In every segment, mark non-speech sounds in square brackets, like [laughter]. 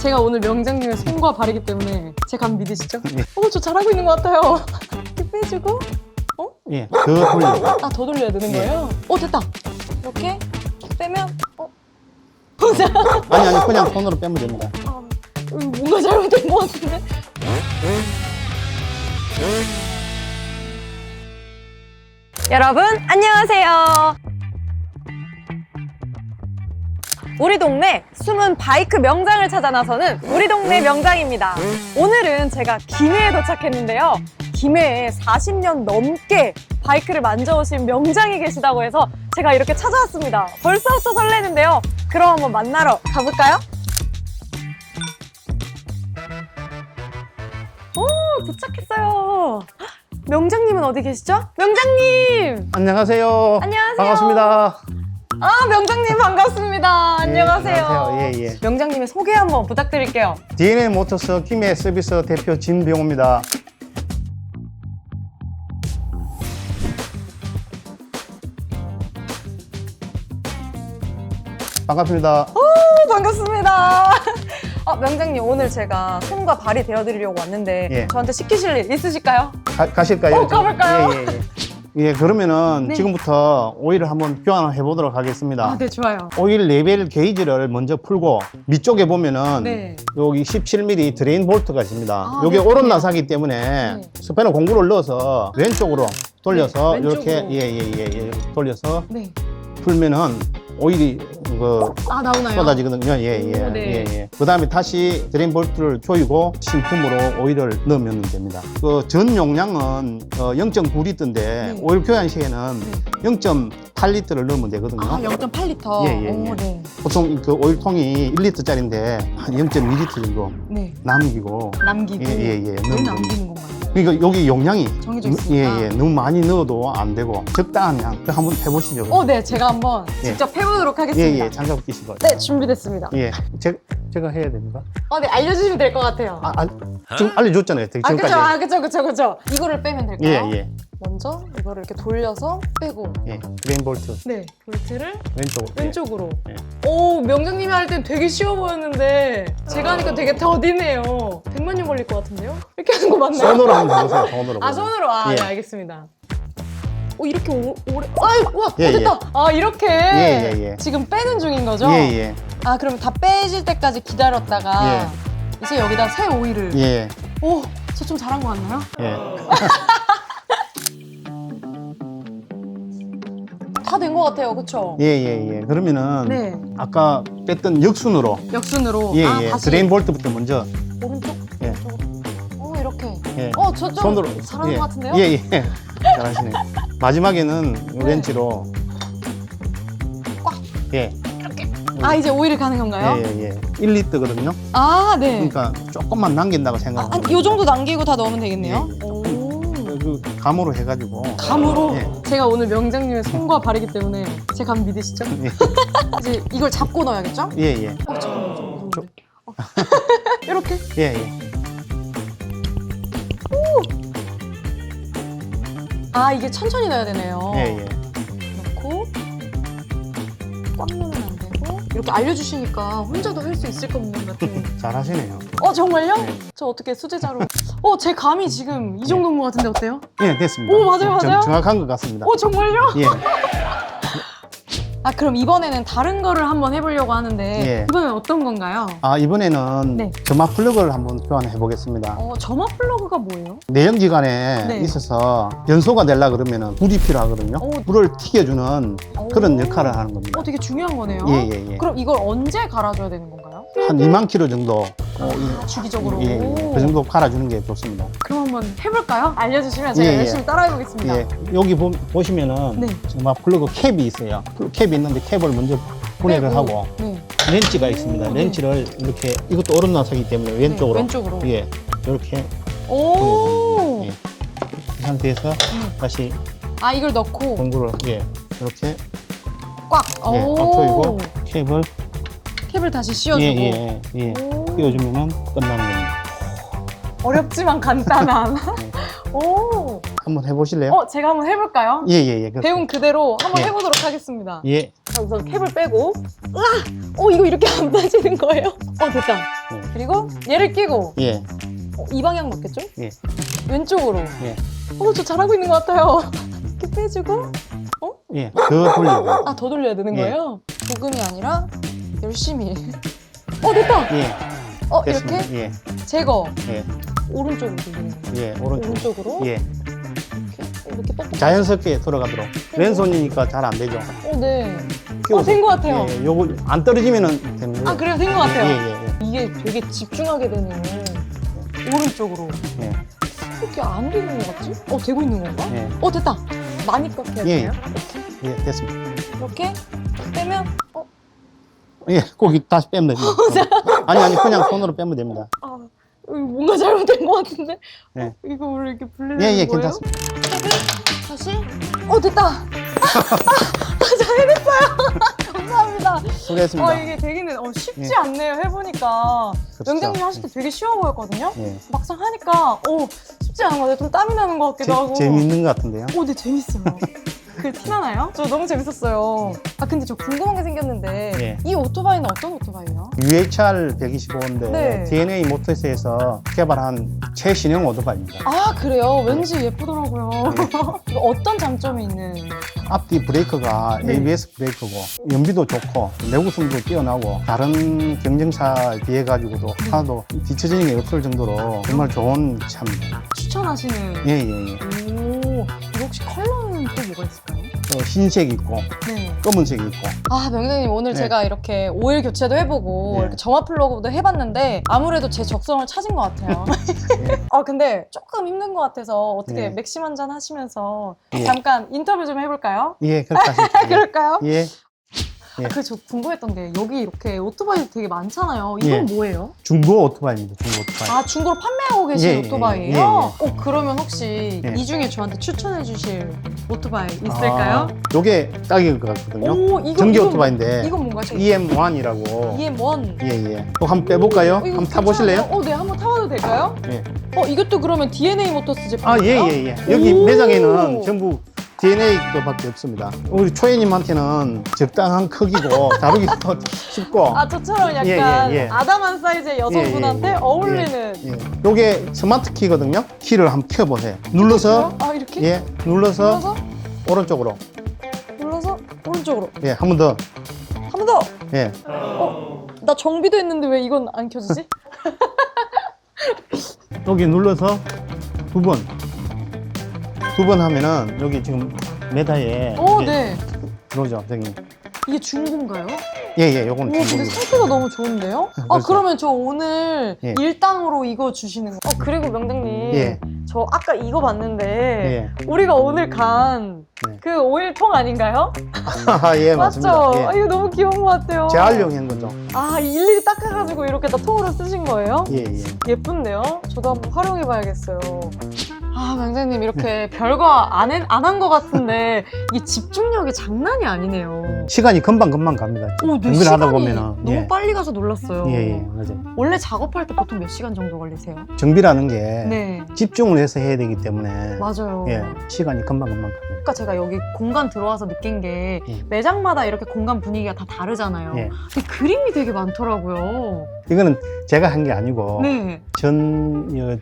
제가 오늘 명장님의 손과 발이기 때문에 제 감 믿으시죠? 네. 어, 저 잘하고 있는 것 같아요. 이렇게 빼주고, 예, 더 돌려. 아, 더 돌려야 되는 네. 거예요? 어, 됐다. 이렇게 빼면, 어, [laughs] 아니, 아니, 그냥 손으로 빼면 됩니다. 아, 음, 뭔가 잘못된 것 같은데? 여러분, 안녕하세요. 우리 동네 숨은 바이크 명장을 찾아 나서는 우리 동네 명장입니다. 오늘은 제가 김해에 도착했는데요. 김해에 40년 넘게 바이크를 만져오신 명장이 계시다고 해서 제가 이렇게 찾아왔습니다. 벌써부터 설레는데요. 그럼 한번 만나러 가볼까요? 오, 도착했어요. 헉, 명장님은 어디 계시죠? 명장님! 안녕하세요. 안녕하세요. 반갑습니다. 아, 명장님 반갑습니다. 안녕하세요. 예, 안녕하세요. 예, 예. 명장님의 소개 한번 부탁드릴게요. DNA 모터스 김해 서비스 대표 진병호입니다. 반갑습니다. 오, 반갑습니다. 아, [laughs] 명장님 오늘 제가 손과 발이 되어드리려고 왔는데 예. 저한테 시키실 일 있으실까요? 가, 가실까요? 어, 가볼까요? 예, 예, 예. 예, 그러면은 네. 지금부터 오일을 한번 교환을 해보도록 하겠습니다. 아, 네, 좋아요. 오일 레벨 게이지를 먼저 풀고 밑쪽에 보면은 네. 여기 17mm 드레인 볼트가 있습니다. 아, 여기 네, 오른 그래요? 나사기 때문에 네. 스패너 공구를 넣어서 왼쪽으로 돌려서 네, 이렇게 왼쪽으로. 예예 예 예, 돌려서 네. 풀면은 오일이 그 아, 나오나요? 쏟아지거든요. 예 예 오, 네. 예, 예. 그 다음에 다시 드레인 볼트를 조이고 신품으로 오일을 넣으면 됩니다. 그 전 용량은 어, 0.9리터인데 네. 오일 교환 시에는 0.8리터를 넣으면 되거든요. 아, 0.8리터. 예, 예, 예. 오, 네. 보통 그 오일통이 1리터짜리인데 한 0.2리터 정도 네. 남기고 남기고. 예, 예, 예. 왜 넣으면 남기는 건가요? 그러니까 여기 용량이 정해져 음, 있으니까. 예, 예. 너무 많이 넣어도 안 되고 적당한 양. 그 한번 해보시죠. 어, 네. 제가 한번 예. 직접 해보도록 예, 하겠습니다. 예. 장갑 끼시고. 네, 준비됐습니다. 예. 제, 제가 해야 됩니까? 어, 네. 알려주시면 될 것 같아요. 아, 아, 지금 알려줬잖아요. 아, 지금까지. 아, 그쵸, 그쵸, 그쵸. 이거를 빼면 될까요? 예, 예. 먼저 이거를 이렇게 돌려서 빼고. 예. 레인 볼트 네, 볼트를 왼쪽으로. 예. 왼쪽으로. 예. 오, 명장님이 할땐 되게 쉬워 보였는데 제가 하니까 되게 더디네요. 100만 년 걸릴 것 같은데요? 이렇게 하는 거 맞나요? 손으로 한번 해보세요. 손으로. 아, 손으로. 아, 예. 네, 알겠습니다. 오, 이렇게 오, 오래. 아이, 와, 예, 어, 됐다. 아, 이렇게. 예, 예, 예. 지금 빼는 중인 거죠? 예, 예. 아, 그러면 다 빼질 때까지 기다렸다가 이제 여기다 새 오일을. 예. 오, 저 좀 잘한 거 같나요? 예. [laughs] 된 것 같아요, 그쵸? 예, 예, 예. 그러면은 네. 아까 뺐던 역순으로 역순으로. 예, 아, 예. 다시 드레인 볼트부터 먼저 오른쪽? 예. 왼쪽. 어, 이렇게. 예. 어, 저좀 손으로 잘하는 예. 것 같은데요? 예, 예. [laughs] 잘하시네요. 마지막에는 네. 렌치로 꽉. 예. 아, 이제 오일을 가는 건가요? 예, 예, 예. 1리터거든요. 아, 네. 그러니까 조금만 남긴다고 아, 생각하면 한, 요 정도 남기고 다 넣으면 되겠네요. 예, 예. 오. 그 감으로 해가지고 감으로 예. 제가 오늘 명장님의 손과 발이기 때문에 제 감 믿으시죠? 예, [laughs] 이제 이걸 잡고 넣어야겠죠? 예, 예. 어, 잠깐만, 좀 저- 어. [laughs] 이렇게 예, 예. 아 이게 천천히 넣어야 되네요. 예, 예. 넣고 꽉 넣으면 안 되고 이렇게 알려주시니까 혼자도 할 수 있을 것 같은. [laughs] 잘하시네요. 어 정말요? 네. 저 어떻게 수제자로? 어 제 감이 지금 이 정도인 것 같은데 어때요? 예, 됐습니다. 오, 맞아요, 정- 맞아요. 정확한 것 같습니다. 어 정말요? 예, [laughs] 아 그럼 이번에는 다른 거를 한번 해보려고 하는데 예. 이번엔 어떤 건가요? 아 이번에는 네. 점화 플러그를 한번 교환해 보겠습니다. 어 점화 플러그가 뭐예요? 내연기관에 네. 있어서 연소가 되려 그러면은 불이 필요하거든요. 오. 불을 튀겨주는 그런 오. 역할을 하는 겁니다. 어 되게 중요한 거네요. 예, 예, 예. 그럼 이걸 언제 갈아줘야 되는 건가요? 한 2만 킬로 정도. 어, 이- 주기적으로. 예, 예. 그 정도 갈아주는 게 좋습니다. 그럼 한번 해볼까요? 알려주시면 제가 예, 예. 열심히 따라해보겠습니다. 예, 여기 보, 보시면은 네. 정말 플러그 캡이 있어요. 그 캡이 있는데 캡을 먼저 분해를. 하고 네. 렌치가 있습니다. 오, 렌치를 이렇게 이것도 오른 나사기 때문에 왼쪽으로 네, 왼쪽으로. 예 이렇게 오. 예. 이 상태에서 음. 다시 아 이걸 넣고 공구를 예 이렇게 꽉. 예, 오. 꽉 조이고 캡을 캡을 다시 씌워주고. 예 예예 예, 예. 오. 띄워주면은 끝나는 겁니다. 어렵지만 간단한. 네. [laughs] 오. 한번 해보실래요? 어 제가 한번 해볼까요? 예 예 예. 배운 그대로 한번 예. 해보도록 하겠습니다. 예. 자, 우선 캡을 빼고. 으아! 어, 이거 이렇게 안 빠지는 거예요? 어, 됐다. 예. 그리고 얘를 끼고. 예, 어, 이 방향 맞겠죠? 예. 왼쪽으로. 예. 어, 저 잘하고 있는 것 같아요. 이렇게 빼주고. 예. 더 돌리고. 아, 더 돌려야 되는 예. 거예요? 조금이 아니라 열심히. 어, 됐다! 예, 어, 됐습니다. 이렇게 예, 제거. 예, 오른쪽으로 돌리는 거예요. 예, 오른쪽. 오른쪽으로. 예, 이렇게, 이렇게 뻑뻑. 자연스럽게 돌아가도록. 왼손이니까 잘 안 되죠. 어, 네. 어, 키워서. 된것 같아요. 예, 요거 안 떨어지면은 됩니다. 아, 그래요? 된 것 같아요. 예, 예, 예. 이게 되게 집중하게 되는 오른쪽으로. 예. 이렇게 안 되는 것 같지? 어, 되고 있는 건가? 예, 어, 됐다. 많이 꺾여야 예. 돼요. 예, 됐습니다. 이렇게 빼면, 어, 예, 고기 다시 빼면 됩니다. [laughs] 아니, 아니, 그냥 손으로 빼면 됩니다. 아, 이거 뭔가 잘못된 것 같은데? 예. 어, 이거 원래 이렇게 분리되는 예, 예, 거예요? 괜찮습니다. 다시? 어, 됐다. 아, 잘 해냈어요. [laughs] 감사합니다. 수고했습니다. 아, 이게 되기는 어, 쉽지 예. 않네요. 해보니까. 그렇죠. 명장님 하실 때 되게 쉬워 보였거든요. 예. 막상 하니까 어, 쉽지 않은 것 같아요. 좀 땀이 나는 것 같기도 하고. 재, 재밌는 것 같은데요? 오, 네, 재밌어요. [laughs] 그 티나나요? 저 너무 재밌었어요. 아, 근데 저 궁금한 게 생겼는데 예. 이 오토바이는 어떤 오토바이예요? UHR 125인데 네. DNA 모터스에서 개발한 최신형 오토바이입니다. 아, 그래요? 왠지 예쁘더라고요. [laughs] 이거 어떤 장점이 있는? 앞뒤 브레이크가 네. ABS 브레이크고 연비도 좋고 내구성도 뛰어나고 다른 경쟁사에 비해 가지고도 네. 하나도 뒤처지는 게 없을 정도로 정말 좋은 차입니다. 추천하시는. 예예예. 오, 혹시 컬러는 또 뭐가 있을까요? 어, 흰색 있고 네. 검은색 있고 아, 명장님 오늘 네. 제가 이렇게 오일 교체도 해보고 네. 이렇게 점화 플러그도 해봤는데 아무래도 제 적성을 찾은 것 같아요. 예. [laughs] 아, 근데 조금 힘든 것 같아서 어떻게 네. 맥심 한 잔 하시면서 예. 잠깐 인터뷰 좀 해볼까요? 예. 예. [laughs] 그럴까요? 예. 예. 아, 그저 궁금했던 게 여기 이렇게 오토바이 되게 많잖아요. 이건 예. 뭐예요? 중고 오토바이입니다. 중고 오토바이. 아 중고로 판매하고 계신 예, 예, 오토바이예요? 예, 예. 어 그러면 혹시 예. 이 중에 저한테 추천해 주실 오토바이 있을까요? 아, 요게 딱일 것 같거든요. 오 이거 전기 이건- 오토바이인데 이건 뭔가 요? EM1이라고. EM1 예예. 또 한번 빼볼까요? 한번 타보실래요? 어, 네, 한번 타봐도 될까요? 예. 어, 이것도 그러면 DNA 모터스 아, 제품이에요? 예, 예, 예. 여기 오. 매장에는 전부 DNA 거밖에 없습니다. 우리 초예님한테는 적당한 크기고 다루기도 [laughs] 쉽고. 아, 저처럼 약간 예, 예, 예. 아담한 사이즈의 여성분한테 예, 예, 예. 어울리는. 예. 요게 스마트 키거든요. 키를 한번 켜보세요. 눌러서, 아, 이렇게? 예, 눌러서 눌러서, 오른쪽으로. 눌러서, 오른쪽으로. 예, 한 번 더. 한 번 더! 예. 나 정비도 했는데 왜 이건 안 켜지지? [laughs] 여기 눌러서 두 번. 두 번 하면은 여기 지금 메다에 오, 이게 네. 들어오죠, 저기. 이게 중고인가요? 예, 예, 요건 오, 근데 중국이고. 상태가 너무 좋은데요? 아, [laughs] 그렇죠. 그러면 저 오늘 예. 일당으로 이거 주시는 거. 어, 그리고 명장님. 예. 저 아까 이거 봤는데 예. 우리가 오늘 간 네. 그 오일통 아닌가요? [laughs] 아, 예, 맞죠? 맞습니다. 아, 예. 이거 너무 귀여운 것 같아요. 재활용한 거죠. 아, 일일이 닦아가지고 이렇게 다 통으로 쓰신 거예요? 예, 예. 예쁜데요? 저도 한번 활용해봐야겠어요. 아, 명장님 이렇게 별거 안한것 같은데 이게 집중력이 장난이 아니네요. 시간이 금방 금방 갑니다. 오, 네, 정비를 하다 시간이 보면은. 너무 예. 빨리 가서 놀랐어요. 예, 예, 맞아요. 원래 작업할 때 보통 몇 시간 정도 걸리세요? 정비라는 게 네, 집중을 해서 해야 되기 때문에 맞아요. 예, 시간이 금방 금방 갑니다. 아까 제가 여기 공간 들어와서 느낀 게 예. 매장마다 이렇게 공간 분위기가 다 다르잖아요. 예. 근데 그림이 되게 많더라고요. 이거는 제가 한 게 아니고 네. 전 여,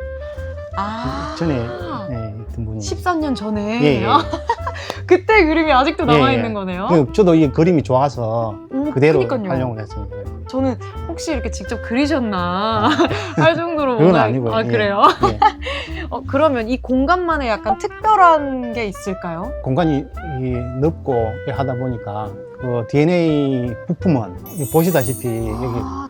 아. 전에 예, 있던 분이 13년 전에. 예, 예. [laughs] 그때 그림이 아직도 예, 남아 있는 예. 거네요. 그 저도 이 그림이 좋아서 오, 그대로 그러니까요. 활용을 했습니다. 저는 혹시 이렇게 직접 그리셨나 [laughs] 할 정도로 그건 뭔가- 아니고요. 아, 예. 그래요? 예. [laughs] 어, 그러면 이 공간만에 약간 특별한 게 있을까요? 공간이 이 넓고 하다 보니까 그 DNA 부품은 이 보시다시피 여기 아,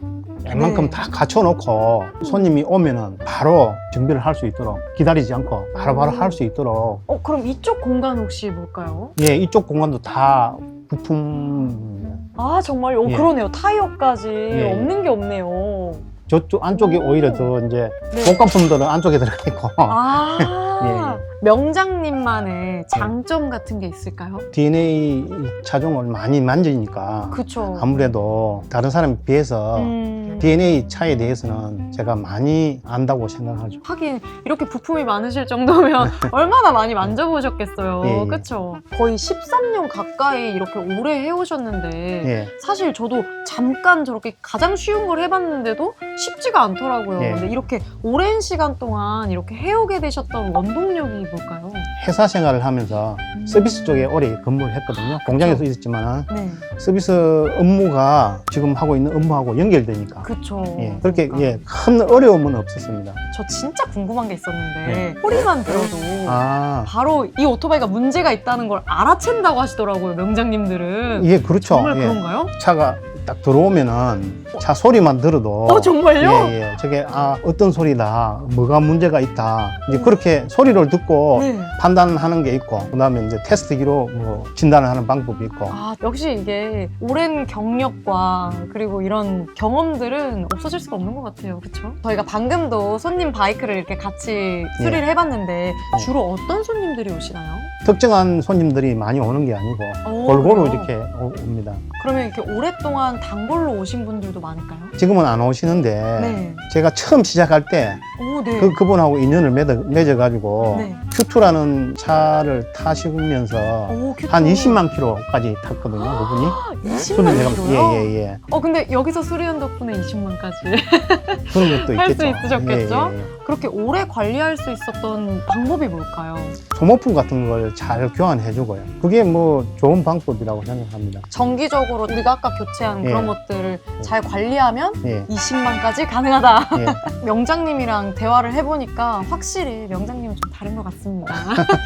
웬만큼 네. 다 갖춰놓고 손님이 오면은 바로 준비를 할 수 있도록 기다리지 않고 바로바로 음. 할수 있도록 어, 그럼 이쪽 공간 혹시 뭘까요? 예 이쪽 공간도 다 부품 아, 정말요? 오, 예. 그러네요. 타이어까지 예. 없는 게 없네요. 저쪽 안쪽에 오. 오히려 더 이제 네. 복합품들은 안쪽에 들어가 있고 아, 아, [laughs] 명장님만의 장점 같은 게 있을까요? DNA 차종을 많이 만지니까 그쵸. 아무래도 다른 사람에 비해서 음, DNA 차에 대해서는 제가 많이 안다고 생각하죠. 하긴 이렇게 부품이 많으실 정도면 [laughs] [laughs] 얼마나 많이 만져보셨겠어요. 예, 예. 그쵸? 거의 13년 가까이 이렇게 오래 해오셨는데 예. 사실 저도 잠깐 저렇게 가장 쉬운 걸 해봤는데도 쉽지가 않더라고요. 예. 근데 이렇게 오랜 시간 동안 이렇게 해오게 되셨던 원동력이 뭘까요? 회사 생활을 하면서 음. 서비스 쪽에 오래 근무를 했거든요. 공장에서 있었지만 네, 서비스 업무가 지금 하고 있는 업무하고 연결되니까 그쵸. 예, 그렇게 그러니까. 예, 큰 어려움은 없었습니다. 저 진짜 궁금한 게 있었는데 소리만 들어도 네. 아, 바로 이 오토바이가 문제가 있다는 걸 알아챈다고 하시더라고요, 명장님들은. 예, 그렇죠. 정말 예. 그런가요? 차가 딱 들어오면은 차 소리만 들어도 어, 정말요? 예, 예. 저게 아 어떤 소리다, 뭐가 문제가 있다. 이제 그렇게 소리를 듣고 네. 판단하는 게 있고, 그다음에 이제 테스트기로 뭐 진단을 하는 방법이 있고. 아, 역시 이게 오랜 경력과 그리고 이런 경험들은 없어질 수가 없는 것 같아요. 그렇죠? 저희가 방금도 손님 바이크를 이렇게 같이 수리를 해봤는데 주로 어떤 손님들이 오시나요? 특정한 손님들이 많이 오는 게 아니고 어, 골고루 그래요? 이렇게 오- 옵니다. 그러면 이렇게 오랫동안 단골로 오신 분들도 많을까요? 지금은 안 오시는데 네. 제가 처음 시작할 때 오, 네. 그, 그분하고 인연을 맺어, 맺어가지고 네. 큐투라는 차를 타시면서 오, 큐트. 한 20만 킬로까지 탔거든요, 그분이. [gasps] 20만 킬로요? 예, 예, 예. 어, 근데 여기서 수리한 덕분에 20만까지. [laughs] 그런 것도 할수 있겠죠. 있으셨겠죠? 예, 예, 예. 그렇게 오래 관리할 수 있었던 방법이 뭘까요? 소모품 같은 걸 잘 교환해 주고요. 그게 뭐 좋은 방법이라고 생각합니다. 정기적으로 우리가 아까 교체한 예. 그런 것들을 잘 관리하면 예, 20만까지 가능하다. 예. [laughs] 명장님이랑 대화를 해보니까 확실히 명장님은 좀 다른 것 같습니다.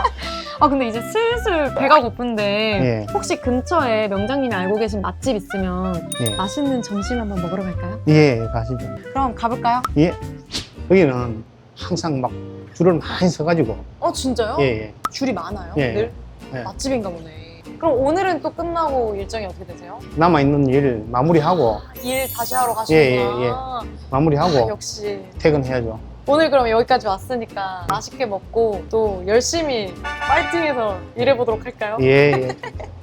[laughs] 아 근데 이제 슬슬 배가 고픈데 예. 혹시 근처에 명장님이 알고 계신 맛집 있으면 예. 맛있는 점심 한번 먹으러 갈까요? 예, 가시죠. 그럼 가볼까요? 예. 거기는 항상 막 줄을 많이 서가지고. 어 진짜요? 예, 예. 줄이 많아요. 예. 늘 예. 맛집인가 보네. 그럼 오늘은 또 끝나고 일정이 어떻게 되세요? 남아있는 일 마무리하고, 일 다시 하러 가시구나. 예, 예, 예. 마무리하고 아, 역시 퇴근해야죠. 오늘 그럼 여기까지 왔으니까 맛있게 먹고 또 열심히 파이팅해서 일해보도록 할까요? 예, 예.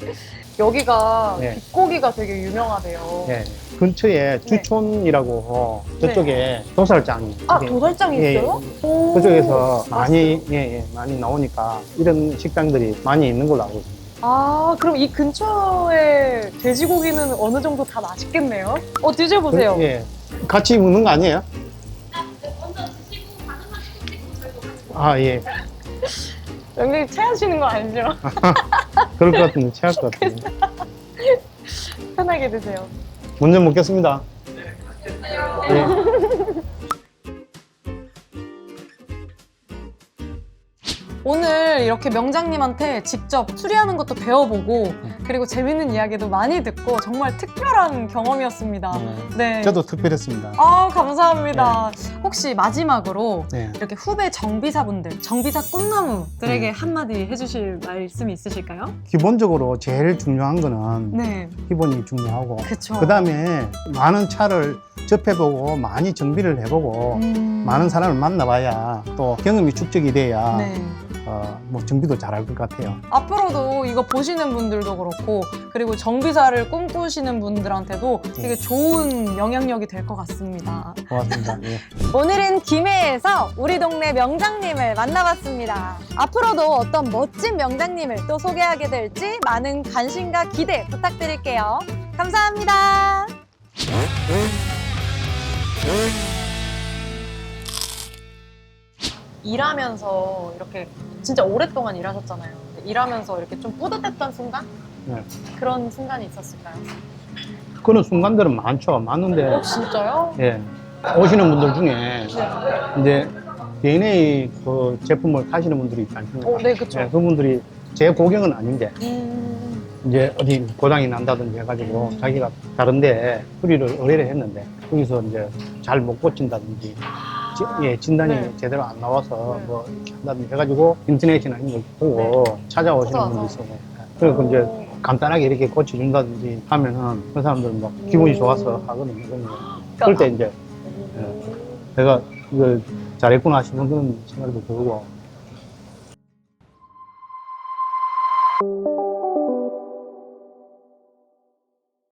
[laughs] 여기가 예. 빗고기가 되게 유명하대요. 예. 근처에 주촌이라고 저쪽에 도살장이 아 이게- 도살장이 예, 있어요? 오, 그쪽에서 맛있어요? 많이 예, 예, 많이 나오니까 이런 식당들이 많이 있는 걸로 알고 있습니다. 아 그럼 이 근처에 돼지고기는 어느 정도 다 맛있겠네요? 어 드셔보세요. 그, 예. 같이 먹는 거 아니에요? 아 예. 명장님 체하시는 거 아니죠? [laughs] 그럴 것 같은데 체할 것 같은데. [laughs] 편하게 드세요. 먼저 먹겠습니다. 예. 오늘 이렇게 명장님한테 직접 수리하는 것도 배워보고 네. 그리고 재밌는 이야기도 많이 듣고 정말 특별한 경험이었습니다. 네. 저도 특별했습니다. 아 감사합니다. 혹시 마지막으로 네. 이렇게 후배 정비사분들, 정비사 꿈나무들에게 네. 한마디 해주실 말씀이 있으실까요? 기본적으로 제일 중요한 거는 네, 기본이 중요하고 그쵸. 그 다음에 많은 차를 접해보고 많이 정비를 해보고 음, 많은 사람을 만나봐야 또 경험이 축적이 돼야 네. 어, 뭐 정비도 잘할 것 같아요. 앞으로도 이거 보시는 분들도 그렇고 그리고 정비사를 꿈꾸시는 분들한테도 되게 네. 좋은 영향력이 될 것 같습니다. 고맙습니다. 예. [laughs] 오늘은 김해에서 우리 동네 명장님을 만나봤습니다. 앞으로도 어떤 멋진 명장님을 또 소개하게 될지 많은 관심과 기대 부탁드릴게요. 감사합니다. 일하면서 이렇게 진짜 오랫동안 일하셨잖아요. 일하면서 이렇게 좀 뿌듯했던 순간? 네. 그런 순간이 있었을까요? 그런 순간들은 많죠. 많은데 어, 진짜요? 예. 오시는 분들 중에 네. 이제 DNA 그 제품을 타시는 분들이 있지 않습니까? 어, 네, 그쵸. 예, 그분들이 제 고객은 아닌데 음, 이제 어디 고장이 난다든지 해가지고 음. 자기가 다른데 수리를 의뢰를 했는데 거기서 이제 잘 못 고친다든지 지- 예, 진단이 네. 제대로 안 나와서 네. 뭐 이렇게 한다든지 해가지고 인터넷이나 이런 걸 보고 찾아오시는 찾아와서. 분도 있어요. 예. 그리고 이제 오. 간단하게 이렇게 고쳐준다든지 하면은 그 사람들은 막 기분이 좋아서 하거든요. 거. 그럴 때 이제 예. 내가 이거 잘했구나 싶은 그런 생각도 들고